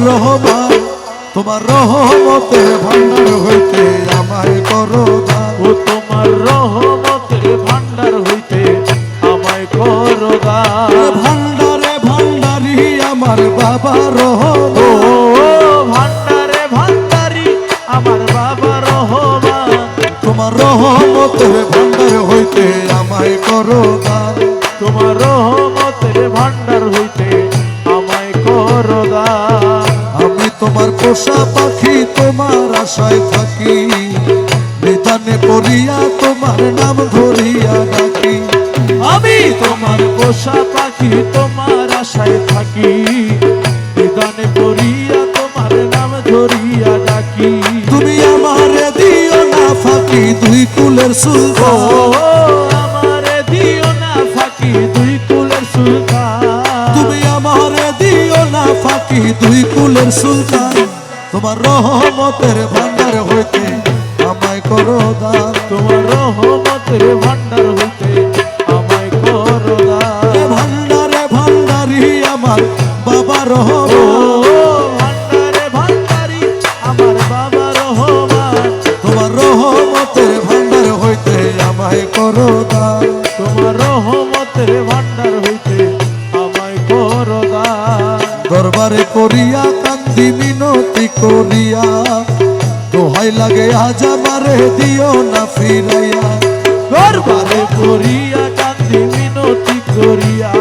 রহমান তোমার রহমতের ভান্ডার হইতে আমায় করো ও তোমার রহমতের ভান্ডার হইতে আমায় করো ভান্ডারে ভান্ডারি আমার বাবা রহমান। ভান্ডারে ভান্ডারি আমার বাবা রহমান। তোমার রহমতের ভান্ডার হইতে আমায় করো আমি তোমার পোষা পাখি তোমার আশায় থাকি। নিদানে পড়িয়া তোমার নাম ধরিয়া ডাকি। আমি তোমার পোষা পাখি তোমার আশায় থাকি। নিদানে করিয়া তোমার নাম ধরিয়া ডাকি। তুমি আমারে দিও না ফাঁকি দুই কুলের ও। তোমার রহমতের ভান্ডার হইতে। আমায় করো দান তোমার রহমতের ভান্ডার হইতে। আমায় করো দান ভান্ডারে ভান্ডারি আমার বাবা ও রহমান ভান্ডারে ভান্ডারি আমার বাবা রহমান। তোমার রহমতের ভান্ডার হইতে আমায় করো দরবারে করিয়া কান্দি মিনতি করিয়া। দোহাই লাগে আজ আমারে দিও না ফিরাইয়া। দরবারে করিয়া কান্দি মিনতি করিয়া।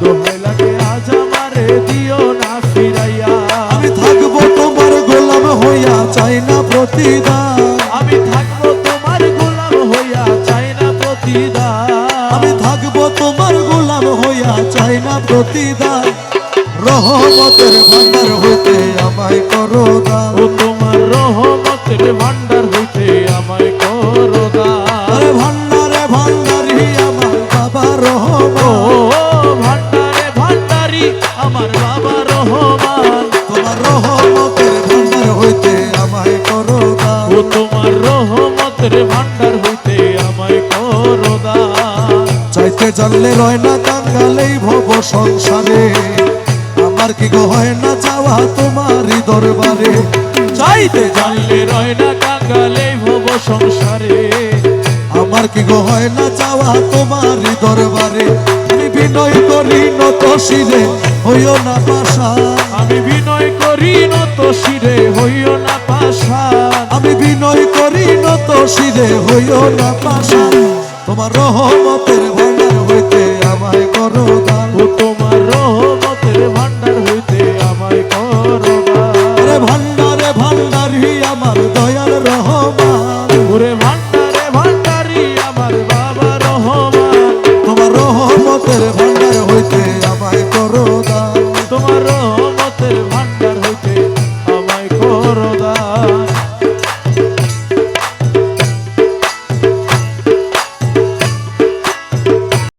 দোহাই লাগে আজ আমারে দিও না ফিরাইয়া। আমি থাকব তোমার গোলাম হইয়া চাই না প্রতিদান। আমি থাকব তোমার গোলাম হইয়া চাই না প্রতিদান। আমি থাকব তোমার গোলাম হইয়া চাই না প্রতিদান। রহমতের ভান্ডার হইতে আমায় করো দান ও তোমার রহমতের ভান্ডার হইতে আমায় করো দান আরে ভান্ডারে ভান্ডারি আমার বাবা ও রহমান ভান্ডারে ভান্ডারি আমার বাবা রহমান। তোমার রহমতের ভান্ডার হইতে আমায় করো দান ও তোমার রহমতের ভান্ডার হইতে আমায় করো দান চাইতে জানলে রয় না কাঙ্গালেই ভব সংসারে। আমার কি গো, হয় না যাওয়া তোমারই দরবারে? চাইতে জানলে রয় না কাঙ্গালে ভব সংসারে। আমার কি গো, হয় না যাওয়া তোমারই দরবারে? আমি বিনয় করি নত শিরে, হইও না পাশা। আমি বিনয় করি নত শিরে, হইও না পাশান আমি বিনয় করি নত শিরে, হইও না পাশা। তোমার রহমতের ভান্ডার হইতে আমায় করো